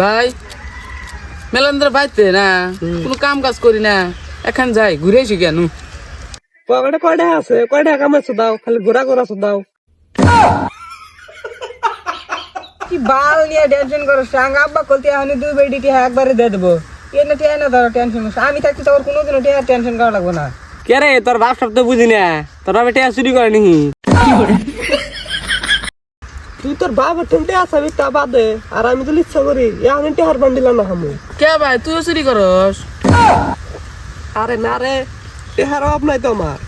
ভাই মেলান্দ্র বাইতে না কোনো কাম কাজ করি না এখন যাই ঘুরে এসি কেন? পকেটে কয়টা আছে? কয়টা কামাইছো দাও? খালি ঘোরা ঘোরা দাও। কি বাল নিয়ে টেনশন করো সাঙ্গ আব্বা কলতে আমি দুই বেডি টিহা একবারে দিয়ে দেবো। এনে টিহা না ধরো টেনশন আমি থাকতে তোর কোনোদিনও টিহা টেনশন করা লাগবে না। কে রে তোর বাপ সব তো বুঝি না। তোর বাপে টেয়া চুরি করে নি তুই তোর বাবা টেনটে আসাবি তা বাদে আর আমি তো ইচ্ছা করি। আমি টিহার বান্ডিলা না হামু। কে ভাই তুইও চুরি করস? আরে না রে টিহার অভাব নাই তো আমার।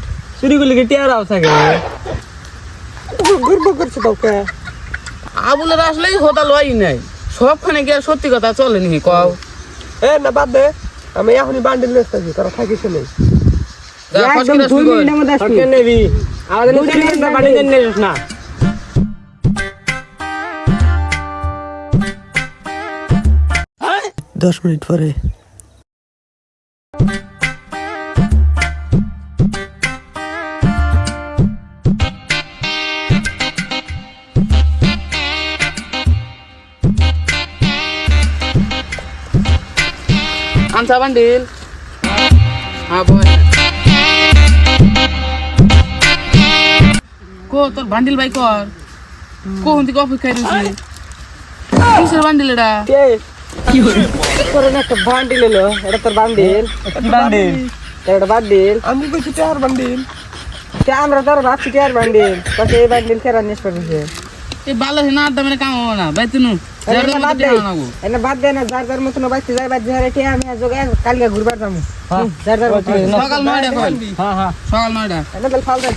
চুরি করলে কি টেয়ার আও থাকে? গর্ব করছে তো কে আবুলের আসলেই হোতা লই নাই। সবখানে গিয়ে সত্যি কথা চলে নি কও? এ না বাদ দে আমি এখনই বান্ডিল নিয়ে আসতেছি তোরা থাকিস নেই জন্য না। দশ মিনিট পরে আনসা বান্ডিল হ্যাঁ বয় কো তোর বান্ডিল ভাই কর কোন থেকে অপেক্ষায় রয়েছে কিসের বান্ডিল এটা তোর একটা বান্ডিল এলো এটা তোর বান্ডিল। বান্ডিল। এটা বান্ডিল। আমি কইছি টিহার বান্ডিল। আমরা তোর ভাবছি টেয়ার বান্ডিল। তোকে এই বান্ডিল কেরা নিয়ে পড়েছে এই বালা না আড্ডা মেরে কাম হবে না ভাই তুনু এনে বাদ দে। না যার যার মতন বাইতে যাই বাদ যারে টিয়া আমি আজ কালকে ঘুরবার যাব। যার যার সকাল নয়টা কল সকাল নয়টা। এনে ফাল দে।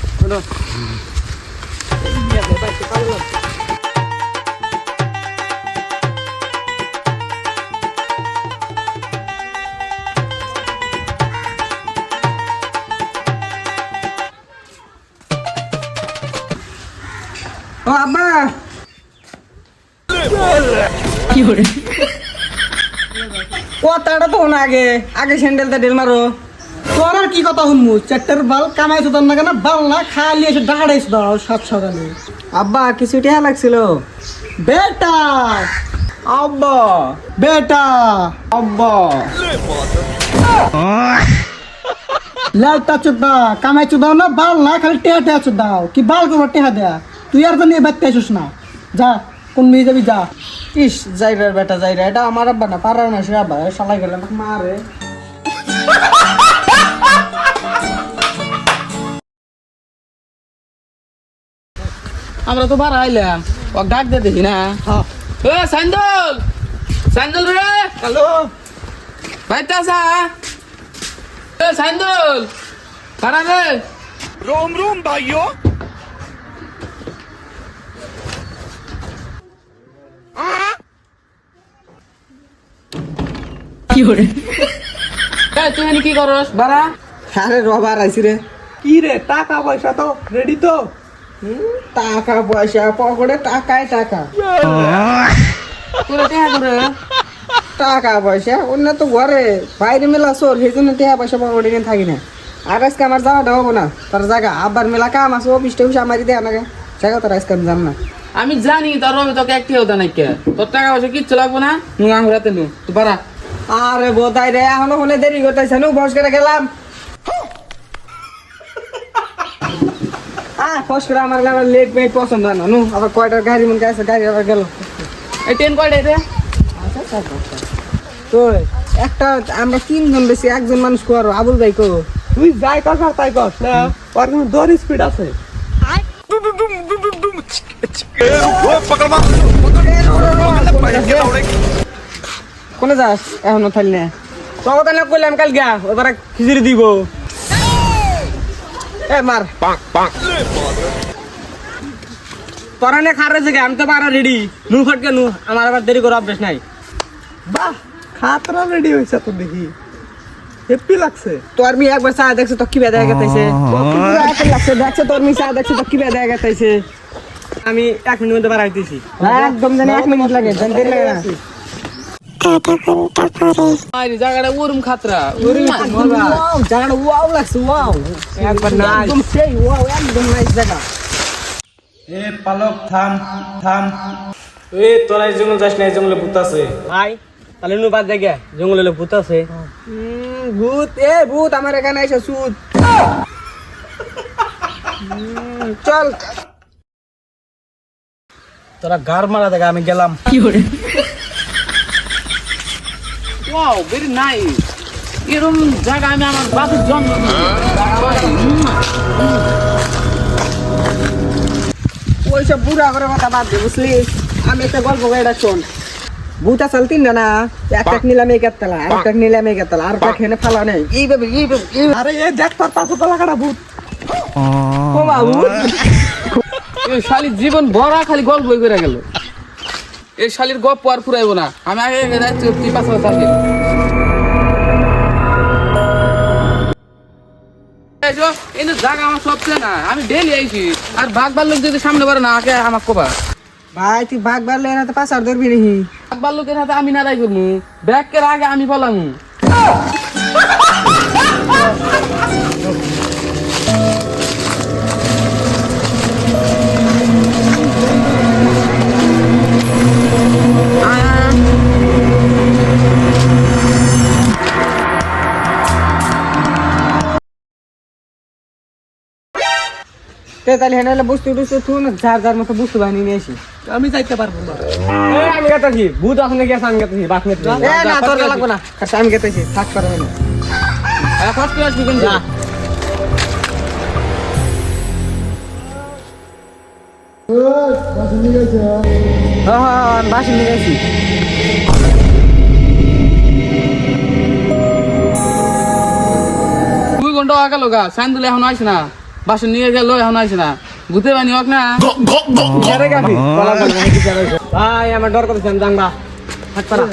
ও আব্বা তো না আগে। আগে স্যান্ডেলটা ডেল মারো। তোর আর কি কথা চারটার বাল কামাইছো তোর না কেন বাল না খালি এসে দাঁড়াইছো দাও সাত সকালে। আব্বা কিছু টিয়া লাগছিল? বেটা! আব্বা! বেটা! আব্বা! কামাই চোদ্দাও না বাল না খালি টেহা টেহা চোদ্দাও কি বাল করব টেহা দেয়া? তুই আর তো নিয়ে বাড়তে আসিস না। যা কোন মেয়ে যাবি যা। ইস যাইরা বেটা যাইরা। এটা আমার আব্বা না পারার না সে আব্বা শালাই গেলে আমাকে মারে। আমরা তো বার আইলাম। ও ডাক দে দেখি না। এ সাইন্দল সাইন্দল রে! হ্যালো। ভাই তাসা এ সাইন্দল কারা রে! রোম রোম ভাইও কি করে তুই কি করস বারা আরে রবার আইছি রে। কি রে টাকা পয়সা তো? রেডি তো? টাকা পয়সা পকেটে টাকায় টাকা। টাকা পয়সা অন্য তো ঘরে বাইরে মেলা চোর সেই জন্য টাকা পয়সা পকেটে নিয়ে থাকি না। আর আজকে আমার যাওয়াটা হব না। তার জায়গা আবার মেলা কাম আছে অফিস টফিস আমার দেয় না জায়গা তোর আজকে আমি না। আমি জানি তোর আমি তোকে একটি হতে নাই কে তোর টাকা পয়সা কিচ্ছু লাগবো না। নু আঙুরাতে নু তুই বারা আরে বোধাই রে এখনও ফোনে দেরি করতেছে নু বস করে গেলাম আহ ফস করে আমার আমার লেট মেট পছন্দ হয় না নু আবার কয়টার গাড়ি মন গেছে গাড়ি আবার গেল এই ট্রেন কয়টা রে তো একটা আমরা তিনজন বেশি একজন মানুষ করো আবুল ভাই কো তুই যাই কর আর তাই কর না ওর কিন্তু দৌড় স্পিড আছে কোনে যাস? এখনও থাকলে না তখন তাহলে কইলাম কাল গা এবার খিচুড়ি দিব। এ মার। তোরা নে খারে যে আমি তো পারা রেডি নু ফটকে নু আমার আবার দেরি করে অভ্যেস নাই। বাহ খাতরা রেডি হয়েছে তো দেখি। হেপি লাগছে। তোর মি একবার চা দেখছে তো কি বেদা গেছে? লাগছে দেখছে তোর মি চা দেখছে তো কি বেদা গেছে? আমি এক মিনিট মধ্যে বাড়াইতেছি একদম জানি এক মিনিট লাগে জানি দেরি লাগে না। আরে জায়গাটা ওরম খাতরা ওয়াও জায়গাটা ওয়াও লাগছে ওয়াও একবার না একদম সেই ওয়াও একদম নাইস জায়গা এ পালক থাম থাম এ তোরা এই জঙ্গল যাস না এই জঙ্গলে ভূত আছে ভাই তাহলে নু বাদ জায়গা জঙ্গলে ভূত আছে উম, ভূত এ ভূত আমার এখানে এসে সুদ উম, চল তোরা গার মারা দেখা আমি গেলাম ওয়াও ভেরি নাইস এরকম জায়গা আমি আমার বাপের জন্ম ওইসব বুড়া করে কথা বাদ দে বুঝলি? আমি একটা গল্প এটা শোন। ভূত আসল তিনটা না একটা নিলাম এই গাতলা আর একটা নিলাম এই গাতলা আর একটা খেনে ফালা নেই। এইভাবে এইভাবে। আরে এ দেখ তোর পাশে তলা কাটা ভূত। ও এই শালির জীবন ভরা খালি গল্প করে গেল। এই শালির গপ্প আর ফুরাইবো না। আমি আগে পাশে থাকি কিন্তু জায়গা আমার সবচেয়ে না আমি ডেলি আইছি। আর বাঘ যদি সামনে না আগে আমার কবা। ভাই তুই বাঘ বাড়লে ধরবি নাকি? বাঘ হাতে আমি নারাই করব। ব্যাগের আগে আমি পলামু। তাহলে হেনালে বুঝতে টুসতে তুই যার যার মতো বুঝতে পারিনি নিয়ে আসি। আমি যাইতে পারব না। আমি গেতেছি। ভূত আসলে গেছে আমি গেতেছি বাস নিতে না তোর লাগবো না। আমি গেতেছি থাক পারবে না। ফার্স্ট ক্লাস হ্যাঁ হ্যাঁ নিয়ে গেছি দুই ঘণ্টা আগে লোকা সাইন্দুল এখন আইস না। বাসন নিয়ে গেল এখন আইস না। ভূতে বানি হোক না। ভাই আমার ডর করতেছি আমি জানবা। পারা।